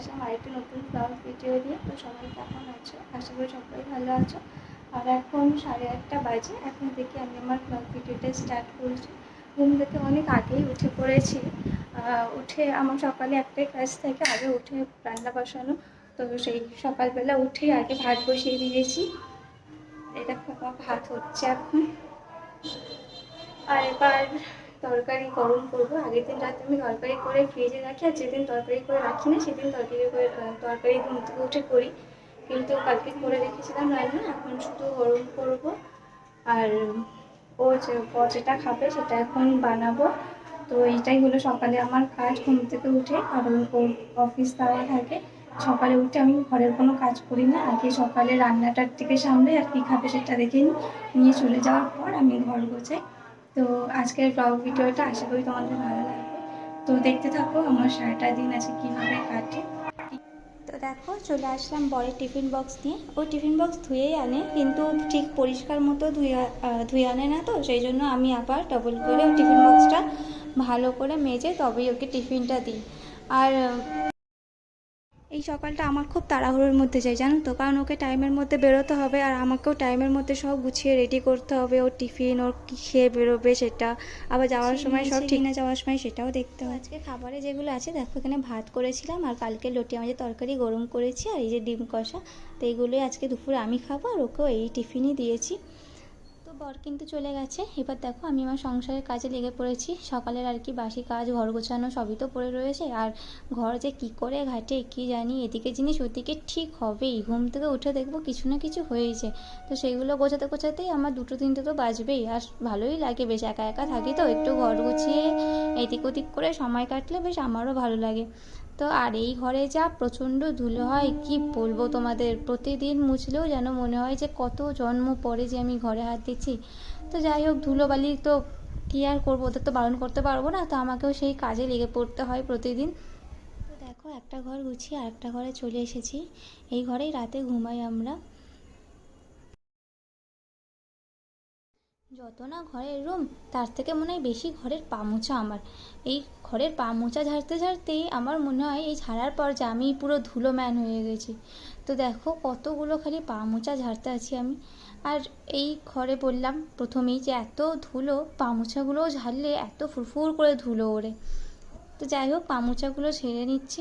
আসলাম আরেকটি নতুন blog video দিয়ে তো সবাই কেমন আছো? আশা করি সবাই ভালো আছো। আর এখন সাড়ে আটটা বাজে। এখন থেকে আমি আমার ব্লগ ভিডিওটা স্টার্ট করেছি। ঘুম থেকে অনেক আগেই উঠে পড়েছি। উঠে আমার সকালে একটাই কাজ থাকে আগে উঠে রান্না বসানো। তো সেই সকালবেলা উঠে আগে ভাত বসিয়ে দিয়েছি। এটা ভাত হচ্ছে এখন। আর এবার তরকারি গরম করব। আগের দিন রাতে আমি তরকারি করে ফ্রিজে রাখি, আর যেদিন তরকারি করে রাখি না, সেদিন তরকারি করে তরকারি ঘুম থেকে উঠে করি। কিন্তু কালকে করে রেখেছিলাম রান্না, এখন শুধু গরম করব। আর ও যে যেটা খাবে সেটা এখন বানাবো। তো এইটাই হলো সকালে আমার কাজ, ঘুম থেকে উঠে। কারণ অফিস দেওয়া থাকে সকালে উঠে আমি ঘরের কোনো কাজ করি না। আগে সকালে রান্নাটার দিকে সামলে আর কী খাবে সেটা দেখে নিয়ে চলে যাওয়ার পর আমি ঘর গোছাই। তো আজকের ব্লগ ভিডিওটা আশা করি তোমাদের ভালো লাগবে। তো দেখতে থাকো আমার সারাটা দিন আছে কীভাবে কাটে। তো দেখো, চলে আসলাম বরের টিফিন বক্স নিয়ে ও টিফিন বক্স ধুয়েই আনে, কিন্তু ঠিক পরিষ্কার মতো ধুয়ে ধুয়ে আনে না তো, সেই জন্য আমি আবার ডবল করে টিফিন বক্সটা ভালো করে মেজে তবেই ওকে টিফিনটা দিই। আর এই সকালটা আমার খুব তাড়াহুড়োর মধ্যে যাই জানো তো? কারণ ওকে টাইমের মধ্যে বেরোতে হবে আর আমাকেও টাইমের মধ্যে সব গুছিয়ে রেডি করতে হবে। ওর টিফিন ওর কী খেয়ে বেরোবে সেটা আবার যাওয়ার সময় সব ঠিক না যাওয়ার সময় সেটাও দেখতে হবে। আজকে খাবারে যেগুলো আছে দেখো এখানে ভাত করেছিলাম আর কালকে লটি মাছের তরকারি গরম করেছি আর এই যে ডিম কষা তো এইগুলোই আজকে দুপুরে আমি খাব আর ওকেও এই টিফিনই দিয়েছি। তো বর কিন্তু চলে গেছে। এবার দেখো আমি আমার সংসারের কাজে লেগে পড়েছি। সকালের আর কি বাসি কাজ, ঘর গোছানো সবই তো পড়ে রয়েছে। আর ঘর যে কি করে ঘাটে কি জানি, এদিকে জিনিস ওদিকে ঠিক হবেই। ঘুম থেকে উঠে দেখব কিছু না কিছু হয়েছে। তো সেগুলো গোছাতে গোছাতেই আমার দুটো তিনটে তো বাজবেই। আর ভালোই লাগে বেশ, একা একা থাকি তো। একটু ঘর গুছিয়ে এদিক ওদিক করে সময় কাটলে বেশ আমারও ভালো লাগে। তো আর এই ঘরে যা প্রচণ্ড ধুলো হয়, কি বলব তোমাদের? প্রতিদিন মুছলেও যেন মনে হয় যে কত জন্ম পরে যে আমি ঘরে হাত দিচ্ছি। তো যাই হোক ধুলোবালি তো কী আর করব? ওদের তো বারণ করতে পারব না, তো আমাকেও সেই কাজে লেগে পড়তে হয় প্রতিদিন। দেখো, একটা ঘর গুছিয়ে আরেকটা ঘরে চলে এসেছি। এই ঘরেই রাতে ঘুমাই আমরা। যত না ঘরের রুম, তার থেকে মনে হয় বেশি ঘরের পা মোছা আমার। এই ঘরের পা মোছা ঝাড়তে ঝাড়তেই আমার মনে হয় এই ঝাড়ার পর যে আমি পুরো ধুলো ম্যান হয়ে গেছি। তো দেখো কতগুলো খালি পা মোছা ঝাড়তে আছি আমি। আর এই ঘরে বললাম প্রথমেই যে এত ধুলো, পা মোছাগুলোও ঝাড়লে এত ফুরফুর করে ধুলো ওড়ে। তো যাই হোক, পা মোছাগুলো ছেড়ে নিচ্ছি।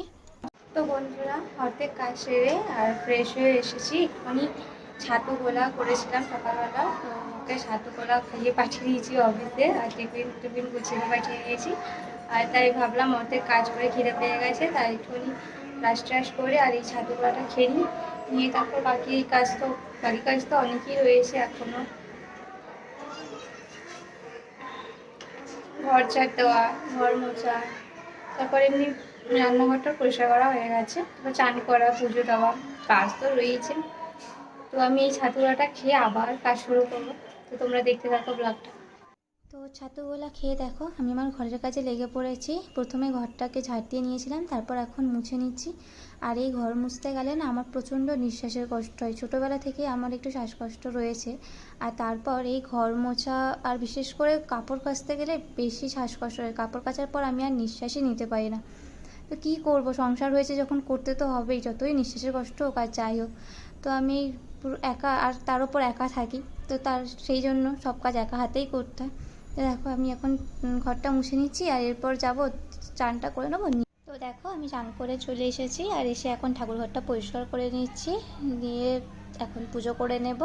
তো বন্ধুরা, অর্ধেক কাজ সেরে আর ফ্রেশ হয়ে এসেছি। একটুখানি ছাতু গোলা করেছিলাম সকালবেলা। তো ওকে ছাতু গোলা খাইয়ে পাঠিয়ে দিয়েছি অফিসে আর টিফিন টিফিন গুছিয়ে পাঠিয়ে দিয়েছি। আর তাই ভাবলাম অর্ধেক কাজ করে খিদে পেয়ে গেছে, তাই একটুখানি ব্রাশ ট্রাশ করে আর এই ছাতু গোলাটা খেয়ে নিই। নিয়ে তারপর বাকি কাজ তো, বাকি কাজ তো অনেকই রয়েছে এখনও ঘর ঝাড় দেওয়া, ঘর মোছা, তারপর এমনি রান্নাঘরটা পরিষ্কার করা হয়ে গেছে। তারপর চান করা, পুজো দেওয়া, কাজ তো রয়েছে। তো আমি এই ছাতুলাটা খেয়ে আবার কাজ শুরু করব। তো তোমরা দেখতে থাকো ব্লগটা। তো ছাতুগুলা খেয়ে দেখো, আমি আমার ঘরের কাজে লেগে পড়েছি। প্রথমে ঘরটাকে ঝাড় নিয়েছিলাম, তারপর এখন মুছে নিচ্ছি। আর এই ঘর মুছতে গেলে না আমার প্রচণ্ড নিঃশ্বাসের কষ্ট হয়। ছোটোবেলা থেকে আমার একটু শ্বাসকষ্ট রয়েছে। আর তারপর এই ঘর মোছা, আর বিশেষ করে কাপড় কাচতে গেলে বেশি শ্বাসকষ্ট হয়। কাপড় কাচার পর আমি আর নিঃশ্বাসই নিতে পারি না। তো কী করব? সংসার হয়েছে যখন করতে তো হবেই, যতই নিঃশ্বাসের কষ্ট হোক আর যাই হোক। তো আমি পুরো একা, আর তার উপর একা থাকি। তো তার সেই জন্য সব কাজ একা হাতেই করতে হয়। তো দেখো, আমি এখন ঘরটা মুছে নিচ্ছি, আর এরপর যাব, চানটা করে নেব, নিয়ে। তো দেখো, আমি চান করে চলে এসেছি, আর এসে এখন ঠাকুর ঘরটা পরিষ্কার করে নিচ্ছি দিয়ে এখন পুজো করে নেব।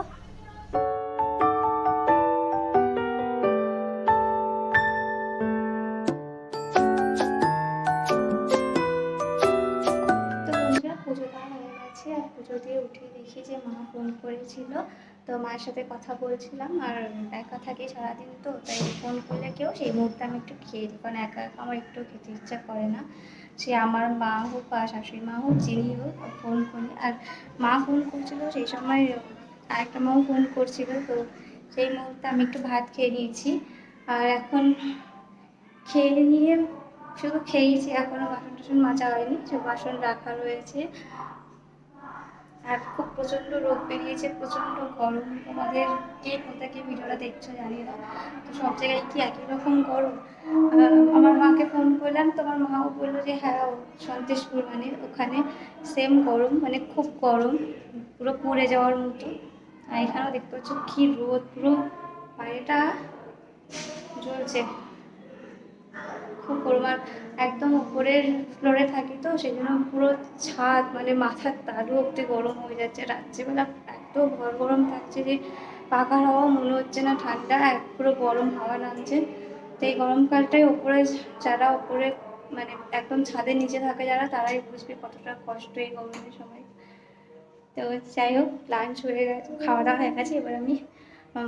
করেছিল তো মায়ের সাথে কথা বলছিলাম আর একা থাকি সারাদিন তো, তাই ফোন করলে কেউ? সেই মুহূর্তে আমি একটু খেয়ে দিই কারণ একা একা আমার একটু খেতে ইচ্ছা করে না। সে আমার মা হোক বা শাশুড়ি মা হোক, যিনি হোক ফোন করলে। আর মা ফোন করছিল, সেই সময় আরেকটা মাও ফোন করছিল, তো সেই মুহূর্তে আমি একটু ভাত খেয়ে নিয়েছি। আর এখন খেয়ে নিয়ে শুধু খেয়েছি এখনও বাসন টাসন মাজা হয়নি সব বাসন রাখা রয়েছে। আর খুব প্রচণ্ড রোদ বেরিয়েছে, প্রচণ্ড গরম। তোমাদের কে কোথা কে ভিডিওটা দেখছ জানি না। তো সব জায়গায় কি একই রকম গরম? আমার মাকে ফোন করলাম, তোমার মাও বলল যে হ্যাঁ ও সন্তেশপুর মানে ওখানে সেম গরম মানে খুব গরম, পুরো পুড়ে যাওয়ার মতো। আর এখানেও দেখতে পাচ্ছ কি রোদ, পুরো বাইরেটা জ্বলছে। আর একদম উপরের ফ্লোরে থাকি তো সেই জন্য পুরো ছাদ মানে মাথার তালু অব্দি গরম হয়ে যাচ্ছে। রাত্রিবেলা এত ঘর গরম থাকছে যে পাখার হাওয়া মনে হচ্ছে না, ঠান্ডা এক পুরো গরম হাওয়া নামছে। তো এই গরমকালটাই ওপরে যারা ওপরে মানে একদম ছাদের নিচে থাকে যারা, তারাই বুঝবে কতটা কষ্ট এই গরমের সময়। তো যাই হোক লাঞ্চ হয়ে গেছে, খাওয়া দাওয়া হয়ে গেছে, এবার আমি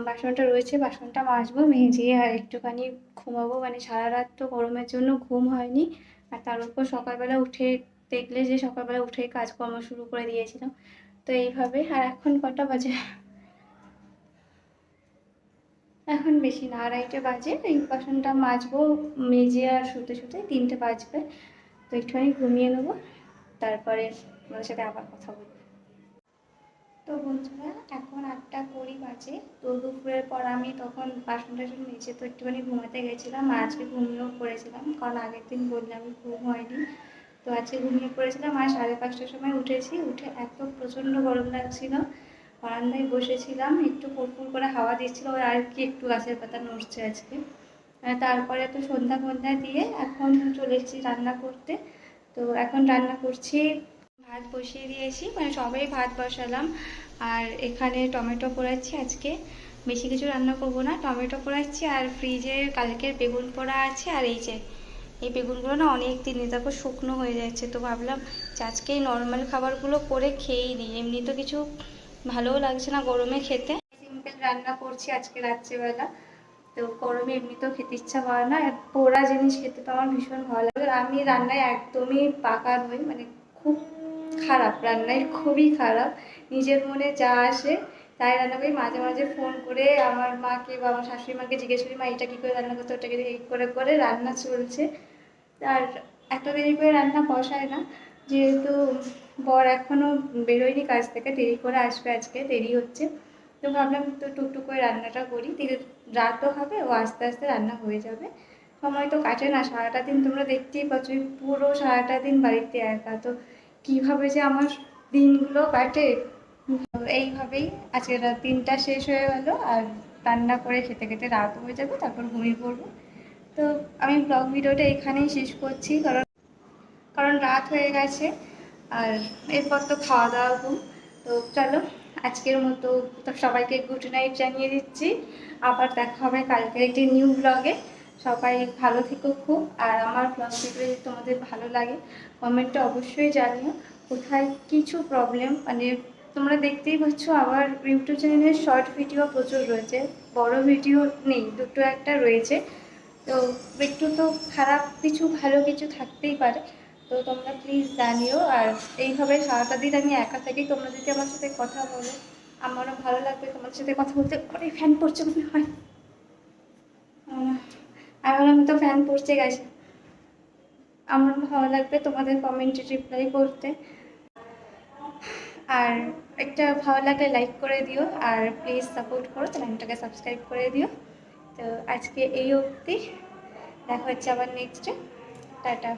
বাসনটা রয়েছে, বাসনটা মাজবো, মেজে আর একটুখানি ঘুমাবো। মানে সারা রাত তো গরমের জন্য ঘুম হয়নি। আর তার উপর সকালবেলা উঠে দেখলে যে সকালবেলা উঠে কাজকর্ম শুরু করে দিয়েছিলাম। তো এইভাবে। আর এখন কটা বাজে? এখন বেশি না। আড়াইটে বাজে। এই বাসনটা মাজবো, মেজে আর শুতে শুতে তিনটে বাজবে। তো একটুখানি ঘুমিয়ে নেব। তারপরে তোমাদের সাথে আবার কথা বলব। তো বন্ধুরা, এখন আটটা কুড়ি বাজে। তো দুপুরের পর আমি তখন বাসন টাসন মেজে তো একটুখানি ঘুমাতে গেছিলাম, আর আজকে ঘুমিয়েও পড়েছিলাম, কারণ আগের দিন বললাম ঘুম হয়নি। তো আজকে ঘুমিয়ে পড়েছিলাম, আর সাড়ে পাঁচটার সময় উঠেছি, উঠে এত প্রচণ্ড গরম লাগছিল। বারান্দায় বসেছিলাম, একটু ফুরফুর করে হাওয়া দিচ্ছিল, ওই আর কি একটু গাছের পাতা নড়ছে আজকে। তারপরে তো সন্ধ্যা ফন্ধ্যা দিয়ে এখন চলে এসেছি রান্না করতে। তো এখন রান্না করছি ভাত বসিয়ে দিয়েছি মানে সবাই ভাত বসালাম। আর এখানে টমেটো পোড়াচ্ছি আজকে। বেশি কিছু রান্না করব না, টমেটো পোড়াচ্ছি আর ফ্রিজে কালকের বেগুন পোড়া আছে আর এই যে, এই বেগুনগুলো না অনেক দিন তারপর শুকনো হয়ে যাচ্ছে। তো ভাবলাম যে আজকে এই নর্মাল খাবারগুলো করে খেয়েই নিই। এমনি তো কিছু ভালোও লাগছে না গরমে খেতে। সিম্পল রান্না করছি আজকে রাত্রিবেলা। তো গরমে এমনিতেও খেতে ইচ্ছা করে না। পোড়া জিনিস খেতে তো আমার ভীষণ ভালো লাগে। আমি রান্নায় একদমই পাকা নই মানে খুব খারাপ রান্নায় খুবই খারাপ। নিজের মনে যা আসে, তাই রান্না করি। মাঝে মাঝে ফোন করে আমার মাকে বা আমার শাশুড়ি মাকে জিজ্ঞেস করি, মা, এটা কী করে রান্না করতে ওটা এই করে করে রান্না চলছে? আর এত দেরি করে রান্না বসায় না। যেহেতু বর এখনও বেরোয়নি কাজ থেকে, দেরি করে আসবে আজকে, দেরি হচ্ছে। তো ভাবলাম তো টুকটুক করে রান্নাটা করি। দিলে রাতও হবে, ও আস্তে আস্তে রান্না হয়ে যাবে। সময় তো কাটে না, সারাটা দিন তোমরা দেখতেই পাচ্ছ পুরো সারাটা দিন বাড়িতে একা। তো কীভাবে যে আমার দিনগুলো কাটে, এইভাবেই আজকের রাত দিনটা শেষ হয়ে গেল আর রান্না করে খেতে খেতে রাত হয়ে যাবে, তারপর ঘুমিয়ে পড়ব। তো আমি ব্লগ ভিডিওটা এখানেই শেষ করছি, কারণ কারণ রাত হয়ে গেছে আর এরপর তো খাওয়া দাওয়া ঘুম। তো চলো, আজকের মতো তো সবাইকে গুড নাইট জানিয়ে দিচ্ছি। আবার দেখা হবে কালকের একটি নিউ ব্লগে সবাই ভালো থেকো খুব। আর আমার ব্লগ ভিডিও যদি তোমাদের ভালো লাগে কমেন্টে অবশ্যই জানিও। কোথায় কিছু প্রবলেম মানে তোমরা দেখতেই পাচ্ছ আমার ইউটিউব চ্যানেলে শর্ট ভিডিও প্রচুর রয়েছে। বড় ভিডিও নেই, দুটো একটা রয়েছে। তো একটু তো খারাপ কিছু, ভালো কিছু থাকতেই পারে। তো তোমরা প্লিজ জানিও। আর এইভাবে সারাটা দিন আমি একা থাকি, তোমরা যদি আমার সাথে কথা বলো, আমারও ভালো লাগবে। তোমার সাথে কথা বলতে অনেক ফ্যান পড়ছে মনে হয়। আমি তো ফ্যান পড়ছে গেছে আমার ভালো লাগবে তোমাদের কমেন্টে রিপ্লাই করতে। আর একটা ভালো লাগলে লাইক করে দিও, আর প্লিজ সাপোর্ট করো চ্যানেলটাকে সাবস্ক্রাইব করে দিও। তো আজকে এই অবধি। দেখা হচ্ছে আবার নেক্সটে টাটা।